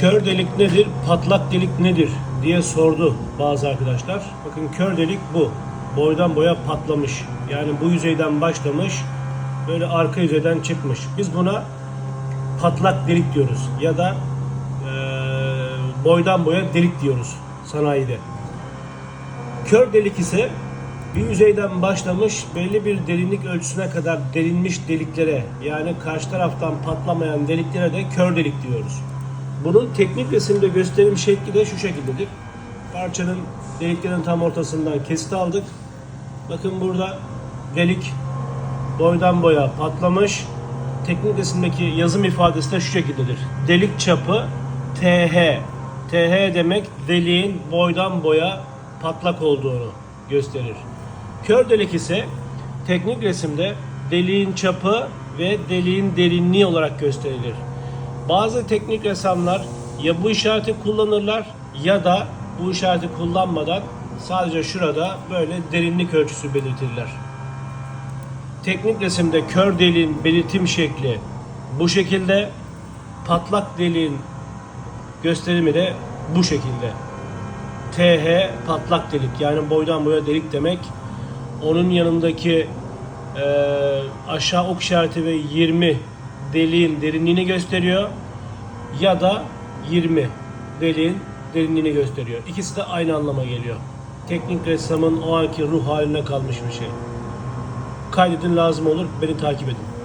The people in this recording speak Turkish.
Kör delik nedir, patlak delik nedir diye sordu bazı arkadaşlar. Bakın kör delik bu. Boydan boya patlamış. Yani bu yüzeyden başlamış, böyle arka yüzeyden çıkmış. Biz buna patlak delik diyoruz ya da eee, boydan boya delik diyoruz sanayide. Kör delik ise bir yüzeyden başlamış belli bir derinlik ölçüsüne kadar delinmiş deliklere yani karşı taraftan patlamayan deliklere de kör delik diyoruz. Bunun teknik resimde gösterim şekli de şu şekildedir. Parçanın deliklerin tam ortasından kesit aldık. Bakın burada delik boydan boya patlamış. Teknik resimdeki yazım ifadesi de şu şekildedir. Delik çapı TH. TH demek deliğin boydan boya patlak olduğunu gösterir. Kör delik ise teknik resimde deliğin çapı ve deliğin derinliği olarak gösterilir. Bazı teknik ressamlar ya bu işareti kullanırlar ya da bu işareti kullanmadan sadece şurada böyle derinlik ölçüsü belirtirler. Teknik resimde kör deliğin belirtim şekli bu şekilde, patlak deliğin gösterimi de bu şekilde. TH patlak delik yani boydan boya delik demek. Onun yanındaki eee, aşağı ok işareti ve 20 deliğin derinliğini gösteriyor ya da 20 deliğin derinliğini gösteriyor. İkisi de aynı anlama geliyor. Teknik ressamın o anki ruh haline kalmış bir şey. Kaydedin lazım olur. Beni takip edin.